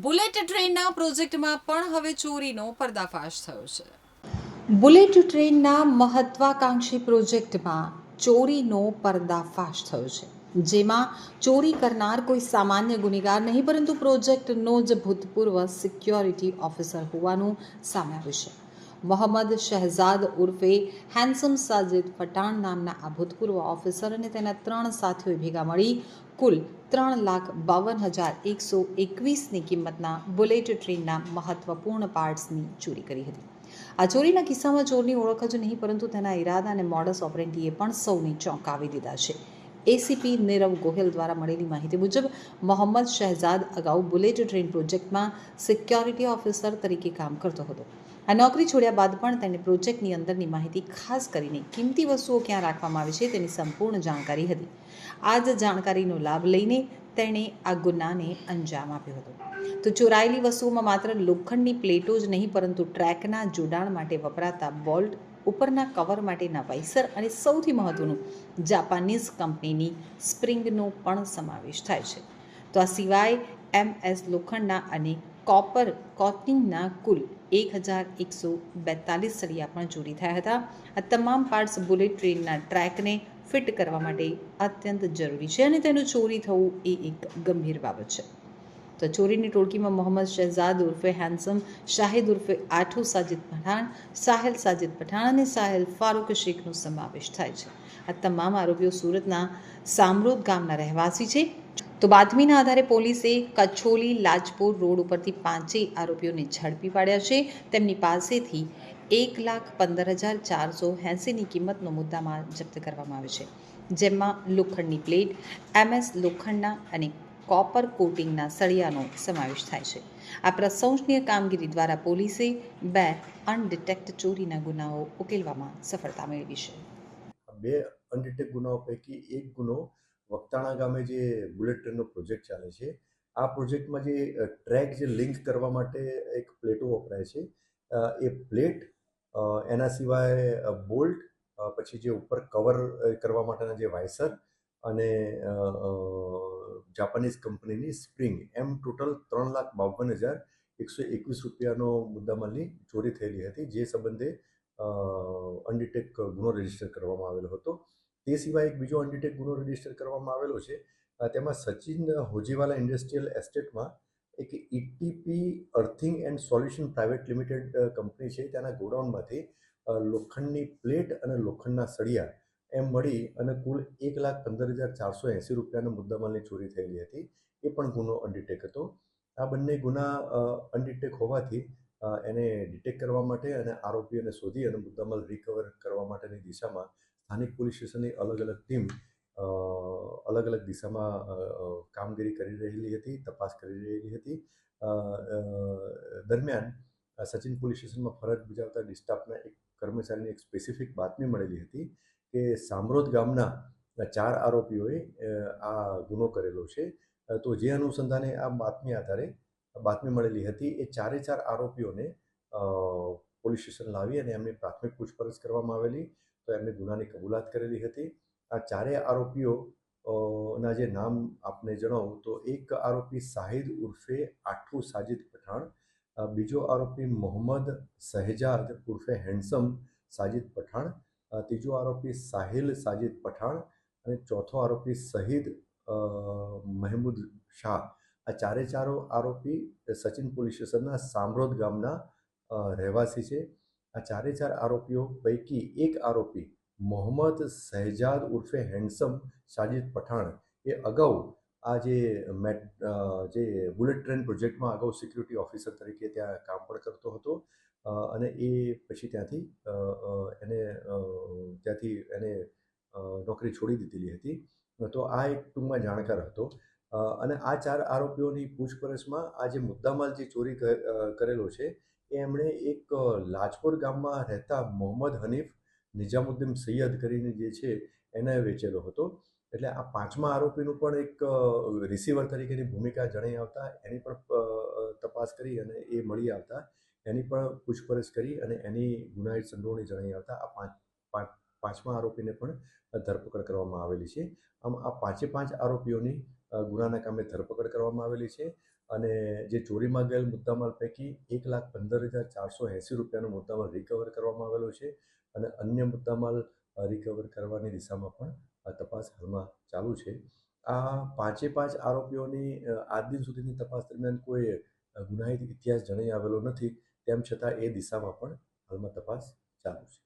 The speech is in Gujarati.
બુલેટ ટ્રેનના પ્રોજેક્ટમાં પણ હવે ચોરીનો પર્દાફાશ થયો છે. બુલેટ ટ્રેનના મહત્વાકાંક્ષી પ્રોજેક્ટમાં ચોરીનો પર્દાફાશ થયો છે. જેમાં ચોરી કરનાર કોઈ સામાન્ય ગુનેગાર નહીં, પરંતુ પ્રોજેક્ટનો જ ભૂતપૂર્વ સિક્યોરિટી ઓફિસર હોવાનું સામે આવ્યું છે. મોહમ્મદ શહેઝાદ ઉર્ફે હેન્સમ સાજિદ પઠાણ નામના આ ભૂતપૂર્વ ઓફિસર અને તેના ત્રણ સાથીઓએ ભેગા મળી કુલ ત્રણ લાખ બાવન હજાર એકસો એકવીસની કિંમતના બુલેટ ટ્રેનના મહત્વપૂર્ણ પાર્ટ્સની ચોરી કરી હતી. આ ચોરીના કિસ્સામાં ચોરની ઓળખ જ નહીં, પરંતુ તેના ઈરાદા અને મોડસ ઓપરેન્ટીએ પણ સૌને ચોંકાવી દીધા છે. એસીપી નીરવ ગોહિલ દ્વારા મળેલી માહિતી મુજબ, મોહમ્મદ શહેજાદ અગાઉ બુલેટ ટ્રેન પ્રોજેક્ટમાં સિક્યોરિટી ઓફિસર તરીકે કામ કરતો હતો. આ નોકરી છોડ્યા બાદ પણ તેને પ્રોજેક્ટની અંદરની માહિતી ખાસ કરીને કિંમતી વસ્તુઓ ક્યાં રાખવામાં આવે છે તેની સંપૂર્ણ જાણકારી હતી. આ જ જાણકારીનો લાભ લઈને તેણે આ ગુનાને અંજામ આપ્યો હતો. તો ચોરાયેલી વસ્તુઓમાં માત્ર લોખંડની પ્લેટો જ નહીં, પરંતુ ટ્રેકના જોડાણ માટે વપરાતા બોલ્ટ, ઉપરના કવર માટેના વાઇસર અને સૌથી મહત્ત્વનું જાપાનીઝ કંપનીની સ્પ્રિંગનો પણ સમાવેશ થાય છે. તો આ સિવાય એમ એસ લોખંડના અને કોપર કોટિંગના કુલ એક હજાર એકસો બેતાલીસ સળિયા પણ ચોરી થયા હતા. આ તમામ પાર્ટ્સ બુલેટ ટ્રેનના ટ્રેકને ફિટ કરવા માટે અત્યંત જરૂરી છે અને તેનું ચોરી થવું એ એક ગંભીર બાબત છે. તો ચોરીની ટોળકીમાં મોહમ્મદ શહેજાદ ઉર્ફે હેન્સમ શાહિદ ઉર્ફે આઠુ સાજિદ પઠાણ, સાહેલ સાજિદ પઠાણ અને સાહેલ ફારૂક શેખનો સમાવેશ થાય છે. આ તમામ આરોપીઓ સુરતના સામરોદ ગામના રહેવાસી છે. તો બાતમીના આધારે પોલીસે કચોલી લાજપુર રોડ ઉપરથી પાંચેય આરોપીઓને ઝડપી પાડ્યા છે. તેમની પાસેથી એક લાખ પંદર હજાર ચારસો એંસીની કિંમતનો મુદ્દામાલ જપ્ત કરવામાં આવ્યો છે. જેમાં લોખંડની પ્લેટ, એમએસ લોખંડના અને કોપર કોટિંગના સળિયાનો સમાવેશ થાય છે. આ પ્રશંસનીય કામગીરી દ્વારા પોલીસે બે અનડિટેક્ટ ચોરીના ગુનાઓ ઉકેલવામાં સફળતા મેળવી છે. બે અનડિટેક્ટ ગુનાઓ પૈકી એક ગુનો વક્તાણા ગામે જે બુલેટ ટ્રેનનો પ્રોજેક્ટ ચાલે છે, આ પ્રોજેક્ટમાં જે ટ્રેક જે લિંક કરવા માટે એક પ્લેટો વપરાય છે એ પ્લેટ એના સિવાય બોલ્ટ પછી જે ઉપર કવર કરવા માટેના જે વાયસર અને જાપાનીઝ કંપનીની સ્પ્રિંગ, એમ ટોટલ ત્રણ લાખ બાવન હજાર એકસો એકવીસ રૂપિયાનો મુદ્દામાલની ચોરી થયેલી હતી, જે સંબંધે અનડિટેક ગુનો રજિસ્ટર કરવામાં આવેલો હતો. તે સિવાય એક બીજો અનડિટેક ગુનો રજિસ્ટર કરવામાં આવેલો છે. તેમાં સચિન હોજીવાલા ઇન્ડસ્ટ્રીયલ એસ્ટેટમાં એક ETP earthing and solution private limited company છે. તેના ગોડાઉનમાંથી લોખંડની પ્લેટ અને લોખંડના સળિયા એમ મળી અને કુલ એક લાખ પંદર હજાર ચારસો એંસી રૂપિયાના મુદ્દામાલની ચોરી થયેલી હતી. એ પણ ગુનો અનડિટેક હતો. આ બંને ગુના અનડિટેક હોવાથી એને ડિટેક્ટ કરવા માટે અને આરોપીઓને શોધી અને મુદ્દામાલ રિકવર કરવા માટેની દિશામાં સ્થાનિક પોલીસ સ્ટેશનની અલગ અલગ ટીમ અલગ અલગ દિશામાં કામગીરી કરી રહેલી હતી, તપાસ કરી રહેલી હતી. દરમિયાન સચિન પોલીસ સ્ટેશનમાં ફરજ બજાવતા ડિસ્ટાફના એક કર્મચારીની એક સ્પેસિફિક બાતમી મળેલી હતી કે સામરોદ ગામના ચાર આરોપીઓએ આ ગુનો કરેલો છે. તો જે અનુસંધાને આ બાતમી આધારે, બાતમી મળેલી હતી, એ ચારે ચાર આરોપીઓને પોલીસ સ્ટેશન લાવી અને એમની પ્રાથમિક પૂછપરછ કરવામાં આવેલી. તો એમણે ગુનાની કબૂલાત કરેલી હતી. આ ચારેય આરોપીઓ ના જે નામ આપને જણાવું, તો એક આરોપી સાહિદ ઉર્ફે આઠુ સાજિદ પઠાણ બીજો આરોપી મોહમ્મદ શહેજાદ ઉર્ફે હેન્ડસમ સાજિદ પઠાણ ત્રીજો આરોપી સાહિલ સાજિદ પઠાણ અને ચોથો આરોપી શહીદ મહેમૂદ શાહ. આ ચારે ચારો આરોપી સચિન પોલીસ સ્ટેશનના સામરોદ ગામના રહેવાસી છે. આ ચારે ચાર આરોપીઓ પૈકી એક આરોપી મોહમ્મદ શહેજાદ ઉર્ફે હેન્ડસમ સાજિદ પઠાણ એ અગાઉ આ જે મેટ જે બુલેટ ટ્રેન પ્રોજેક્ટમાં અગાઉ સિક્યુરિટી ઓફિસર તરીકે ત્યાં કામ પણ કરતો હતો. અને એ પછી ત્યાંથી એને ત્યાંથી એને નોકરી છોડી દીધેલી હતી. તો આ એક ટૂંકમાં જાણકાર હતો. અને આ ચાર આરોપીઓની પૂછપરછમાં આ જે મુદ્દામાલ જે ચોરી કરેલો છે એ એમણે એક લાજપોર ગામમાં રહેતા મોહમ્મદ હનીફ નિઝામુદ્દીન સૈયદ કરીને જે છે, એને વેચેલો હતો. એટલે આ પાંચમા આરોપીનું પણ એક રિસીવર તરીકેની ભૂમિકા જણાઈ આવતા, એની પણ તપાસ કરી અને એ મળી આવતા, એની પણ પૂછપરછ કરી અને એની ગુનાહિત સંડોવણી જણાઈ આવતા, આ પાંચ પાંચ, પાંચમા આરોપીને પણ ધરપકડ કરવામાં આવેલી છે. આમ આ પાંચે પાંચ આરોપીઓની ગુનાના કામે ધરપકડ કરવામાં આવેલી છે અને જે ચોરીમાં ગયેલ મુદ્દામાલ પૈકી એક લાખ પંદર હજાર ચારસો એંસી રૂપિયાનો મુદ્દામાલ રિકવર કરવામાં આવેલો છે અને અન્ય મુદ્દામાલ રિકવર કરવાની દિશામાં પણ તપાસ હાલમાં ચાલુ છે. આ પાંચે પાંચ આરોપીઓની આજ દિન સુધીની તપાસ દરમિયાન કોઈ ગુનાહિત ઇતિહાસ જણાઈ આવેલો નથી. તેમ છતાં એ દિશામાં પણ હાલમાં તપાસ ચાલુ છે.